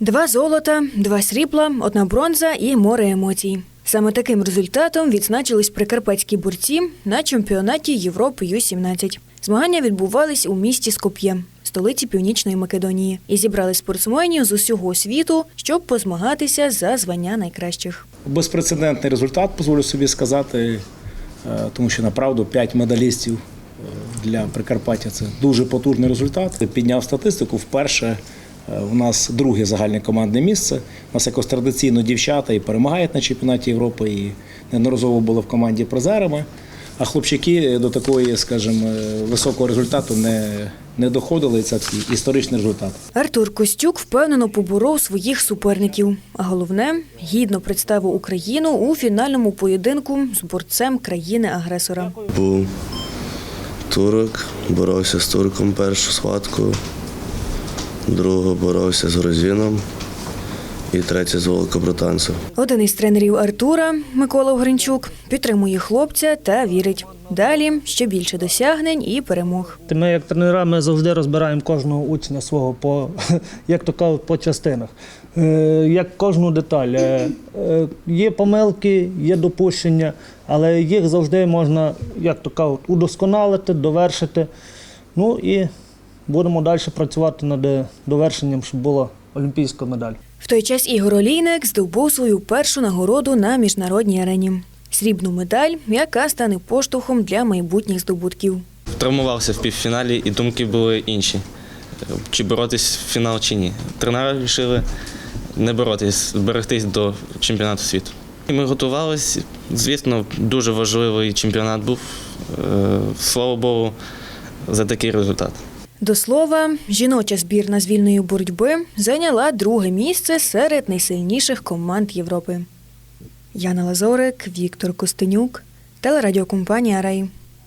Два золота, два срібла, одна бронза і море емоцій. Саме таким результатом відзначились прикарпатські борці на чемпіонаті Європи Ю-17. Змагання відбувались у місті Скоп'є, столиці Північної Македонії, і зібрали спортсменів з усього світу, щоб позмагатися за звання найкращих. Безпрецедентний результат, дозволю собі сказати, е, тому що направду 5 медалістів е, для Прикарпаття це дуже потужний результат. Підняв статистику. Вперше у нас друге загальне командне місце. У нас якось традиційно дівчата і перемагають на чемпіонаті Європи, і неодноразово були в команді призерами. А хлопчики до такої, скажімо, е, високого результату не, не доходили. Це такий історичний результат. Артур Костюк впевнено поборов своїх суперників. А головне гідно представив Україну у фінальному поєдинку з борцем країни-агресора. Був турок, боровся з турком першу схватку, другу боровся з грузином і третє з волкобратанцем. Один із тренерів Артура Микола Гринчук підтримує хлопця та вірить. Далі ще більше досягнень і перемог. Ми, як тренера, ми завжди розбираємо кожного учня свого по, як то кажуть, по частинах. Е, Як кожну деталь. Е, е, Є помилки, є допущення, але їх завжди можна, як то кажуть, удосконалити, довершити. Ну і будемо далі працювати над довершенням, щоб була олімпійська медаль. В той час Ігор Олійник здобув свою першу нагороду на міжнародній арені срібну медаль, яка стане поштовхом для майбутніх здобутків. Травмувався в півфіналі, і думки були інші. Чи боротись в фінал, чи ні. Тренери вирішили не боротись, зберегтись до чемпіонату світу. І Ми готувалися. Звісно, дуже важливий чемпіонат був. Е, Слава Богу, за такий результат. До слова, жіноча збірна з вільної боротьби зайняла друге місце серед найсильніших команд Європи. Яна Лазорик, Віктор Костенюк, телерадіокомпанія Рай.